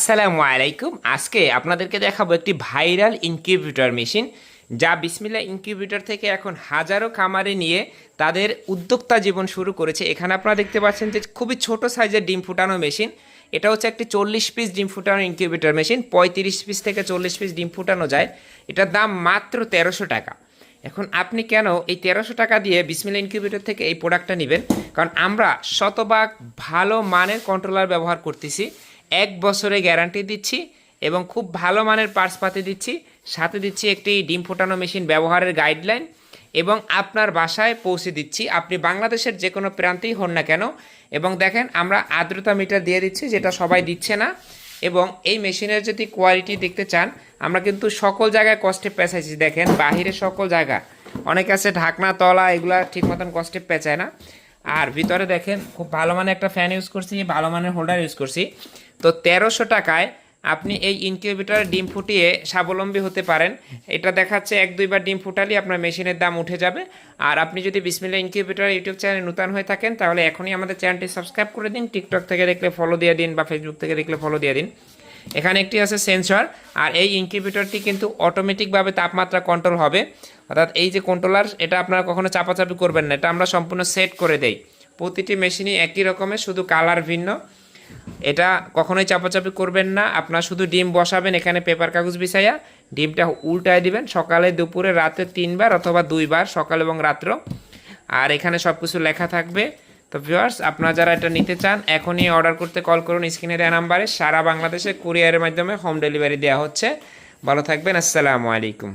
আসসালামু আলাইকুম। আজকে আপনাদেরকে দেখাবো একটি ভাইরাল ইনকিউবেটর মেশিন, যা বিসমিল্লা ইনকিউবেটর থেকে এখন হাজারো খামারে নিয়ে তাদের উদ্যোক্তা জীবন শুরু করেছে। এখানে আপনারা দেখতে পাচ্ছেন যে খুবই ছোট সাইজের ডিম ফুটানো মেশিন। এটা হচ্ছে একটি চল্লিশ পিস ডিম ফুটানো ইনকিউবেটর মেশিন। পঁয়ত্রিশ পিস থেকে চল্লিশ পিস ডিম ফুটানো যায়। এটার দাম মাত্র তেরোশো টাকা। এখন আপনি কেন এই তেরোশো টাকা দিয়ে বিসমিল ইনকিউবেটর থেকে এই প্রোডাক্টটা নেবেন? কারণ আমরা শতভাগ ভালো মানের কন্ট্রোলার ব্যবহার করতেছি। এক বছরে গ্যারান্টি দিচ্ছি এবং খুব ভালো মানের পার্টস পাতি দিচ্ছি। সাথে দিচ্ছি একটি ডিম ফোটানো মেশিন ব্যবহারের গাইডলাইন এবং আপনার বাসায় পৌঁছে দিচ্ছি। আপনি বাংলাদেশের যে কোনো প্রান্তেই হন না কেন। এবং দেখেন, আমরা আর্দ্রতা মিটার দিয়ে দিচ্ছি, যেটা সবাই দিচ্ছে না। এবং এই মেশিনের যদি কোয়ালিটি দেখতে চান, আমরা কিন্তু সকল জায়গায় কষ্টে পেঁচাইছি। দেখেন, বাহিরে সকল জায়গা। অনেক আছে ঢাকনা, তলা, এগুলা ঠিক মতন কষ্টে পেঁচায় না। আর ভিতরে দেখেন, খুব ভালো মানের একটা ফ্যান ইউজ করছি, ভালো মানের হোল্ডার ইউজ করছি। তো তেরোশো টাকায় আপনি এই ইনকিউবেটরে ডিম ফুটিয়ে স্বাবলম্বী হতে পারেন। এটা দেখাচ্ছে এক দুইবার ডিম ফুটালেই আপনার মেশিনের দাম উঠে যাবে। আর আপনি যদি বিসমিল্লা ইনকিউবেটর ইউটিউব চ্যানেলে নূতন হয়ে থাকেন, তাহলে এখনই আমাদের চ্যানেলটি সাবস্ক্রাইব করে দিন টিকটক থেকে দেখলে ফলো দিয়ে দিন বা ফেসবুক থেকে দেখলে ফলো দিয়ে দিন। এখানে একটি আছে সেন্সর আর এই ইনকিউবেটরটি কিন্তু অটোমেটিকভাবে তাপমাত্রা কন্ট্রোল হবে। অর্থাৎ এই যে কন্ট্রোলার এটা আপনারা কখনো চাপাচাপি করবেন না, এটা আমরা সম্পূর্ণ সেট করে দেই। প্রতিটি মেশিনই একই রকমের, শুধু কালার ভিন্ন। এটা কখনোই চাপাচাপি করবেন না। আপনার শুধু ডিম বসাবেন, এখানে পেপার কাগজ বিছাইয়া ডিমটা উল্টায় দিবেন। সকালে, দুপুরে, রাতে তিনবার অথবা দুইবার, সকাল এবং রাত্র। আর এখানে সব কিছু লেখা থাকবে। তো ভিউয়ার্স, আপনারা যারা এটা নিতে চান, এখনই অর্ডার করতে কল করুন। স্ক্রিনে দেওয়া নাম্বারে সারা বাংলাদেশে কুরিয়ারের মাধ্যমে হোম ডেলিভারি দেওয়া হচ্ছে। ভালো থাকবেন, আসসালামু আলাইকুম।